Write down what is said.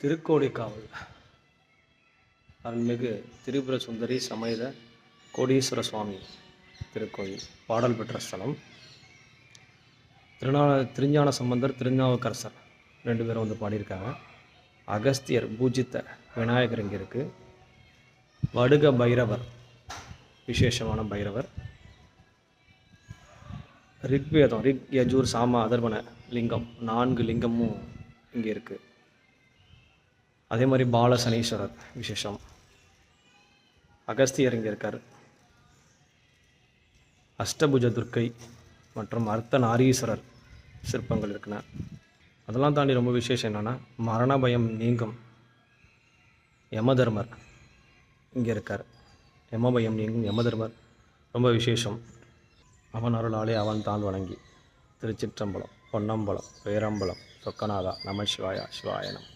திருக்கோடிக்காவல். அருள்மிகு திரிபுர சுந்தரி சமேத கோடீஸ்வர சுவாமி திருக்கோயில் பாடல் பெற்ற ஸ்தலம். திருநா திருஞான சம்பந்தர் திருநாவுக்கரசர் ரெண்டு பேரும் வந்து பாடியிருக்காங்க. அகஸ்தியர் பூஜித்த விநாயகர் இங்கே இருக்குது வடுக பைரவர் விசேஷமான பைரவர். ரிக்வேதம் ரிக் யஜூர் சாம அதர்வன லிங்கம் நான்கு லிங்கமும் இங்கே இருக்குது அதே மாதிரி பால சனீஸ்வரர் விசேஷம். அகஸ்தியர் இங்கே இருக்கார் அஷ்டபுஜ துர்க்கை மற்றும் அர்த்த நாரீஸ்வரர் சிற்பங்கள் இருக்குண்ணா அதெல்லாம் தாண்டி ரொம்ப விசேஷம் என்னென்னா மரண பயம் நீங்கும். யமதர்மர் இங்கே இருக்கார் யமபயம் நீங்கும் யமதர்மர். ரொம்ப விசேஷம். அவன் அருளாலே அவன் தான் வணங்கி. திருச்சிற்றம்பலம் பொன்னம்பலம் பேரம்பலம் சொக்கநாதா நம சிவாயா சிவாயனம்